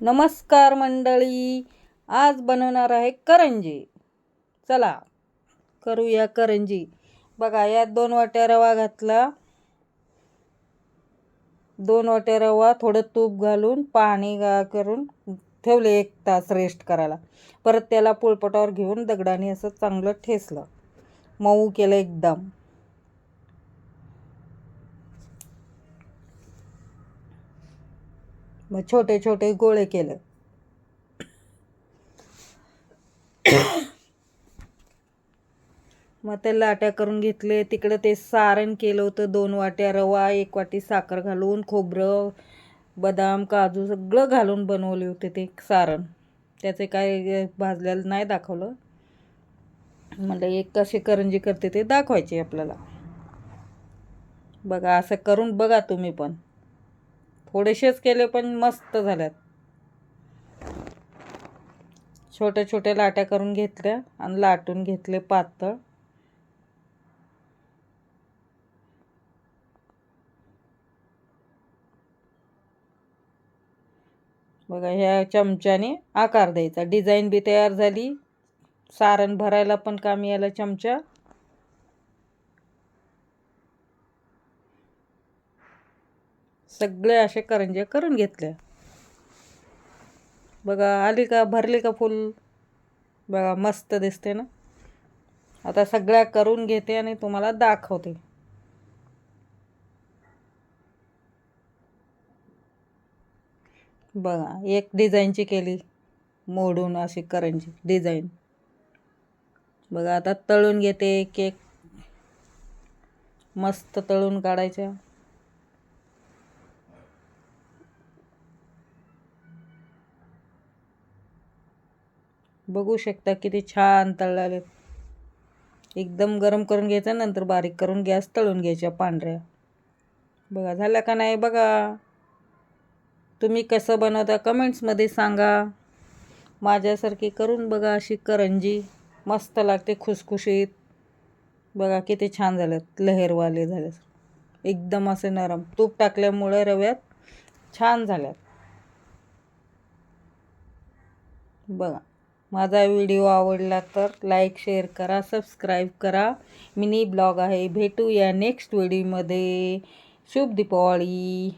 नमस्कार मंडळी. आज बनवणार आहे करंजी. चला करूया करंजी. बघा यात दोन वाट्या रवा घातला. दोन वाट्या रवा थोडं तूप घालून पाणी गा करून ठेवले एक तास रेस्ट करायला. परत त्याला पोळपटावर घेऊन दगडाने असं चांगलं ठेसलं. मऊ केलं एकदम. मग छोटे छोटे गोळे केले. मग ते लाट्या करून घेतले. तिकडं ते सारण केलं होतं दोन वाट्या रवा एक वाटी साखर घालून खोबरं बदाम काजू सगळं घालून बनवले होते ते सारण. त्याचे काय भाजलेलं नाही दाखवलं. म्हटलं एक कशी करंजी करते ते दाखवायचे आपल्याला. बघा असं करून बघा तुम्ही पण. थोडेसेच केले पण मस्त झाल्यात. छोट्या छोट्या लाट्या करून घेतल्या आणि लाटून घेतले पातळ. बघा ह्या चमच्याने आकार द्यायचा. डिझाईन बी तयार झाली. सारण भरायला पण काम यायला चमचा. सगळे असे करंजे करून घेतल्या बघा आली का भरली का फुल? बघा मस्त दिसते ना. आता सगळ्या करून घेते आणि तुम्हाला दाखवते. बघा एक डिझाईनची केली. मोडून अशी करंजी डिझाईन बघा आता तळून घेते केक मस्त तळून काढायच्या. बघू शकता किती छान तळलेले एकदम गरम करून घ्यायचं नंतर बारीक करून गॅस तळून घ्यायच्या पांढऱ्या. बघा झाल्या का नाही बघा? तुम्ही कसं बनवता कमेंट्समध्ये सांगा. माझ्यासारखी करून बघा अशी करंजी. मस्त लागते खुसखुशीत. बघा किती छान झाल्यात लहेरवाले झाले. एकदम असे नरम. तूप टाकल्यामुळे रव्यात छान झाल्यात. बघा. माझा व्हिडिओ आवडला तर लाईक शेअर करा सबस्क्राईब करा. मिनी ब्लॉग आहे. भेटूया नेक्स्ट व्हिडिओमध्ये. शुभ दीपावळी